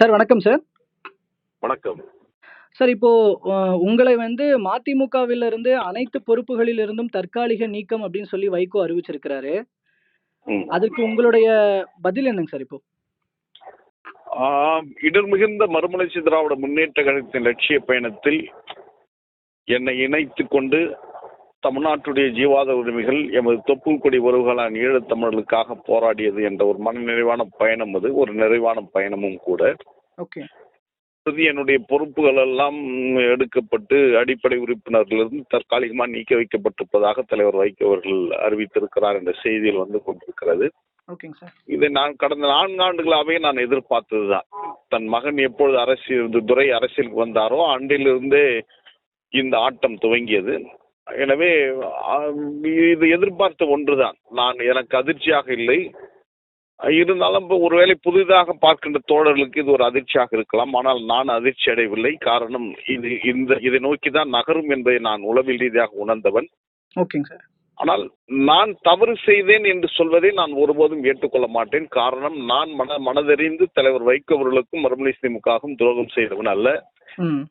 Sir வணக்கம் sir வணக்கம். Sir இப்போ உங்களை வந்து மதிமுகவில் இருந்து அனைத்து பொறுப்புகளில் இருந்தும் தற்காலிக நீக்கம் அப்படின்னு சொல்லி வைகோ அறிவிச்சிருக்கிறாரு. ம். அதுக்கு உங்களுடைய பதில் என்னங்க சார் இப்போ? இடர் மிகுந்த மறுமலர்ச்சி திராவிட முன்னேற்ற கழகத்தின் லட்சிய பயணத்தில் என்னை இணைத்துக் கொண்டு தமிழ்நாட்டுடைய ஜீவாத உரிமைகள் எமது தொப்புள் கொடி உறவுகளான ஈழத் தமிழர்களுக்காக போராடியது என்ற ஒரு மனநிறைவான பயணம் அது. ஒரு நிறைவான பயணமும் கூட. ஓகே. என்னுடைய பொறுப்புகள் எல்லாம் எடுக்கப்பட்டு அடிப்படை உறுப்பினர்களிருந்து தற்காலிகமாக நீக்க வைக்கப்பட்டிருப்பதாக தலைவர் வைகோ அவர்கள் அறிவித்திருக்கிறார் என்ற செய்தியில் வந்து கொண்டிருக்கிறது. இதை நான் கடந்த நான்கு ஆண்டுகளாகவே நான் எதிர்பார்த்ததுதான். தன் மகன் எப்பொழுது அரசியல் துறை அரசியலுக்கு வந்தாரோ அன்றிலிருந்தே இந்த ஆட்டம் துவங்கியது. எனவே இது எதிர்பார்த்த ஒன்றுதான். நான் எனக்கு அதிர்ச்சியாக இல்லை. இருந்தாலும் ஒருவேளை புதிதாக பார்க்கின்ற தோழர்களுக்கு இது ஒரு அதிர்ச்சியாக இருக்கலாம். ஆனால் நான் அதிர்ச்சி அடையவில்லை. காரணம் இது இந்த இதை நோக்கி தான் நகரும் என்பதை நான் உளவில் ரீதியாக உணர்ந்தவன். ஓகேங்க சார். ஆனால் நான் தவறு செய்தேன் என்று சொல்வதை நான் ஒருபோதும் ஏற்றுக்கொள்ள மாட்டேன். காரணம் நான் மன மனதறிந்து தலைவர் வைகோ அவர்களுக்கும் மறுமலை திமுகவும் துரோகம் செய்தவன் அல்ல.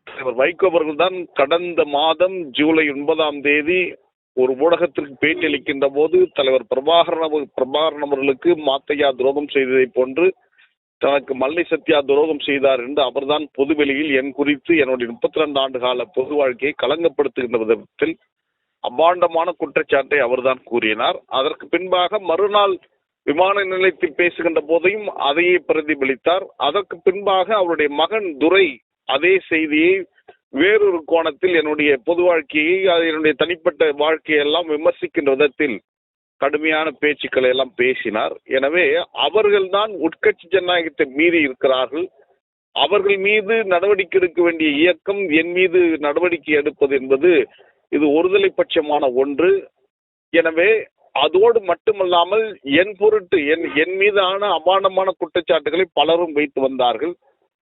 தலைவர் வைகோ அவர்கள் தான் கடந்த மாதம் ஜூலை ஒன்பதாம் தேதி ஒரு ஊடகத்திற்கு பேட்டியளிக்கின்ற போது தலைவர் பிரபாகரன் பிரபாகரன் அவர்களுக்கு மாத்தையா துரோகம் செய்ததை போன்று தனக்கு மல்லை சத்யா துரோகம் செய்தார் என்று அவர்தான் பொதுவெளியில் என் குறித்து என்னுடைய முப்பத்தி ரெண்டு ஆண்டு கால பொது வாழ்க்கையை களங்கப்படுத்துகின்ற விதத்தில் அபாண்டமான குற்றச்சாட்டை அவர்தான் கூறினார். அதற்கு பின்பாக மறுநாள் விமான நிலையத்தில் பேசுகின்ற போதையும் அதையே பிரதிபலித்தார். அதற்கு பின்பாக அவருடைய மகன் துரை அதே செய்தியை வேறொரு கோணத்தில் என்னுடைய பொது வாழ்க்கையை அது என்னுடைய தனிப்பட்ட வாழ்க்கையெல்லாம் விமர்சிக்கின்ற விதத்தில் கடுமையான பேச்சுக்களை எல்லாம் பேசினார். எனவே அவர்கள்தான் உட்கட்சி ஜனநாயகத்தை மீறி இருக்கிறார்கள். அவர்கள் மீது நடவடிக்கை எடுக்க வேண்டிய இயக்கம் என் மீது நடவடிக்கை எடுப்பது என்பது இது ஒருதலை பட்சமான ஒன்று. எனவே அதோடு மட்டுமல்லாமல் என் பொருட்டு என் என் மீதான அபாண்டமான குற்றச்சாட்டுகளை பலரும் வைத்து வந்தார்கள்.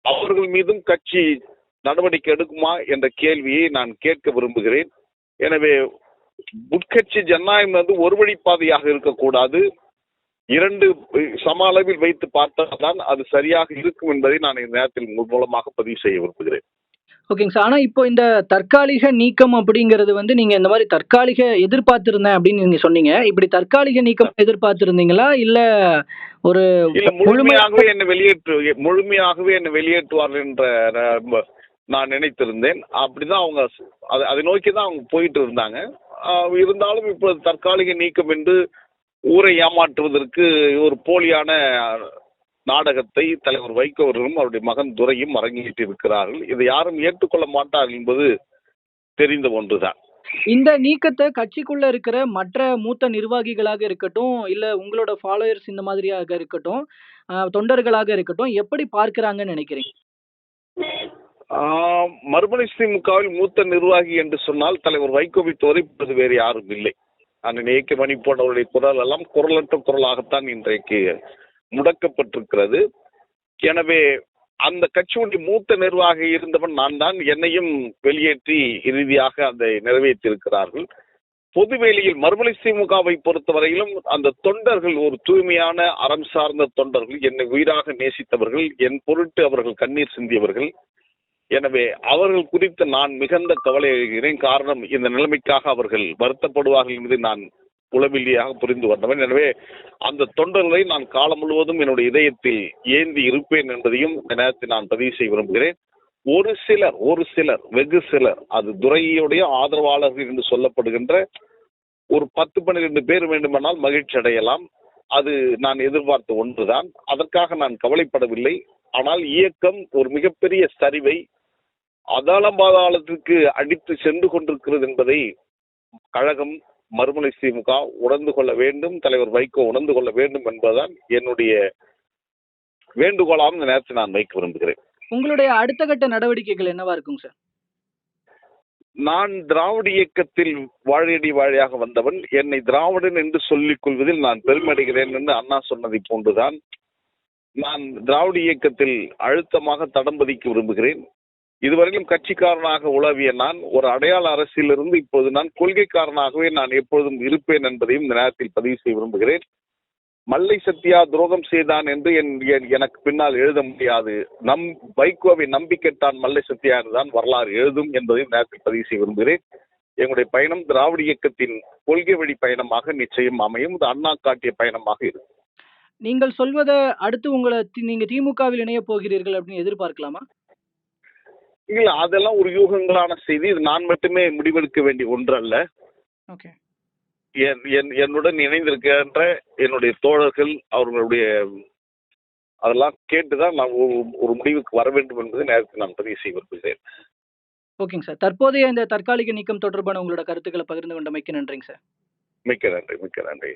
அவர்கள் மீதும் கட்சி நடவடிக்கை எடுக்குமா என்ற கேள்வியை நான் கேட்க விரும்புகிறேன். எனவே உட்கட்சி ஜனநாயகம் வந்து ஒரு வழிப்பாதையாக இருக்கக்கூடாது. இரண்டு சம அளவில் வைத்து பார்த்தால்தான் அது சரியாக இருக்கும் என்பதை நான் இந்த நேரத்தில் மூலமாக பதிவு செய்ய விரும்புகிறேன். ஓகேங்க சார் ஆனால் இப்போ இந்த தற்காலிக நீக்கம் அப்படிங்கிறது வந்து நீங்கள் இந்த மாதிரி தற்காலிக எதிர்பார்த்திருந்தேன் அப்படின்னு நீங்கள் சொன்னீங்க. இப்படி தற்காலிக நீக்கம் எதிர்பார்த்திருந்தீங்களா? இல்லை ஒரு முழுமையாகவே என்னை வெளியேற்று முழுமையாகவே என்னை வெளியேற்றுவார்கள் என்ற நான் நினைத்திருந்தேன். அப்படிதான் அவங்க அதை அதை நோக்கி தான் அவங்க போயிட்டு இருந்தாங்க. இருந்தாலும் இப்பொழுது தற்காலிக நீக்கம் என்று ஊரை ஏமாற்றுவதற்கு ஒரு போலியான நாடகத்தை தலைவர் வைகோ அவர்களும் அவருடைய மகன் துரையும் அரங்கேற்றி இருக்கிறார்கள் இதை யாரும் ஏற்றுக்கொள்ள மாட்டார்கள் என்பது தெரிந்த ஒன்றுதான். இந்த நீக்கத்தை கட்சிக்குள்ள இருக்கிற மற்ற மூத்த நிர்வாகிகளாக இருக்கட்டும் இல்ல உங்களோட ஃபாலோயர்ஸ் இந்த மாதிரியாக இருக்கட்டும் தொண்டர்களாக இருக்கட்டும் எப்படி பார்க்கறாங்கன்னு நினைக்கிறீங்க? ஆஹ் மறுமலை திமுகவில் மூத்த நிர்வாகி என்று சொன்னால் தலைவர் வைகோவை தவிர இப்போது வேறு யாரும் இல்லை. அண்ணன் ஏ கே மணி போன்றவருடைய குரல் எல்லாம் குரலற்ற குரலாகத்தான் இன்றைக்கு முடக்கப்பட்டிருக்கிறது. எனவே அந்த கட்சியுடைய மூத்த நிர்வாகி இருந்தவன் நான் தான். என்னையும் வெளியேற்றி இறுதியாக அதை நிறைவேற்றியிருக்கிறார்கள். பொதுவெளியில் மறுமலை திமுகவை பொறுத்தவரையிலும் அந்த தொண்டர்கள் ஒரு தூய்மையான அறம் சார்ந்த தொண்டர்கள் என்னை உயிராக நேசித்தவர்கள் என் பொருட்டு அவர்கள் கண்ணீர் சிந்தியவர்கள். எனவே அவர்கள் குறித்து நான் மிகுந்த கவலை அடைகிறேன். காரணம் இந்த நிலைமைக்காக அவர்கள் வருத்தப்படுவார்கள் என்பதை நான் உளவில்லியாக புரிந்து வந்தவன் எனவே அந்த தொண்டர்களை நான் காலம் முழுவதும் என்னுடைய இதயத்தில் ஏந்தி இருப்பேன் என்பதையும் இந்த நேரத்தில் நான் பதிவு செய்ய விரும்புகிறேன். ஒரு சிலர் ஒரு சிலர் வெகு சிலர் அது துறையுடைய ஆதரவாளர்கள் என்று சொல்லப்படுகின்ற ஒரு பத்து பன்னிரெண்டு பேர் வேண்டுமானால் மகிழ்ச்சி அடையலாம். அது நான் எதிர்பார்த்த ஒன்றுதான். அதற்காக நான் கவலைப்படவில்லை. ஆனால் இயக்கம் ஒரு மிகப்பெரிய சரிவை அதாளம் பாதாளத்திற்கு அடித்து சென்று கொண்டிருக்கிறது என்பதை கழகம் மறுமலை திமுக உணர்ந்து கொள்ள வேண்டும் தலைவர் வைகோ உணர்ந்து கொள்ள வேண்டும் என்பதுதான் என்னுடைய வேண்டுகோளாக இந்த நேரத்தில் நான் வைக்க விரும்புகிறேன். உங்களுடைய அடுத்த கட்ட நடவடிக்கைகள் என்னவா இருக்குங்க சார் நான் திராவிட இயக்கத்தில் வாழையடி வாழையாக வந்தவன் என்னை திராவிடன் என்று சொல்லிக் கொள்வதில் நான் பெருமடைகிறேன் என்று அண்ணா சொன்னதை போன்றுதான் நான் திராவிட இயக்கத்தில் அழுத்தமாக தடம் பதிக்க விரும்புகிறேன். இதுவரையிலும் கட்சிக்காரனாக உளவிய நான் ஒரு அடையாள அரசியலிருந்து இப்போது நான் கொள்கைக்காரனாகவே நான் எப்பொழுதும் இருப்பேன் என்பதையும் இந்த நேரத்தில் பதிவு செய்ய விரும்புகிறேன். மல்லை சத்யா துரோகம் செய்தான் என்று என் எனக்கு பின்னால் எழுத முடியாது. நம் வைகோவை நம்பி கெட்டான் மல்லை சத்யா என்றுதான் வரலாறு எழுதும் என்பதையும் நேரத்தில் பதிவு செய்ய விரும்புகிறேன். எங்களுடைய பயணம் திராவிட இயக்கத்தின் கொள்கை வழி பயணமாக நிச்சயம் அமையும். இது அண்ணா காட்டிய பயணமாக இருக்கும். நீங்கள் சொல்வதை அடுத்து உங்களை நீங்க திமுகவில் இணைய போகிறீர்கள் அப்படின்னு எதிர்பார்க்கலாமா? இல்ல அதெல்லாம் ஒரு யூகங்களான செய்தி. இது நான் மட்டுமே முடிவெடுக்க வேண்டிய ஒன்றல்ல. ஓகே. என் என் என்னுடன் இணைந்திருக்கின்ற என்னுடைய தோழர்கள் அவர்களுடைய அதெல்லாம் கேட்டுதான் நான் ஒரு ஒரு முடிவுக்கு வர வேண்டும் என்பதை நேரத்தில் நான் பதிவு செய்ய விரும்புகிறேன் ஓகேங்க சார். தற்போதைய இந்த தற்காலிக நீக்கம் தொடர்பான உங்களோட கருத்துக்களை பகிர்ந்து கொண்டமைக்கு நன்றிங்க சார். மிக்க நன்றி மிக்க நன்றி.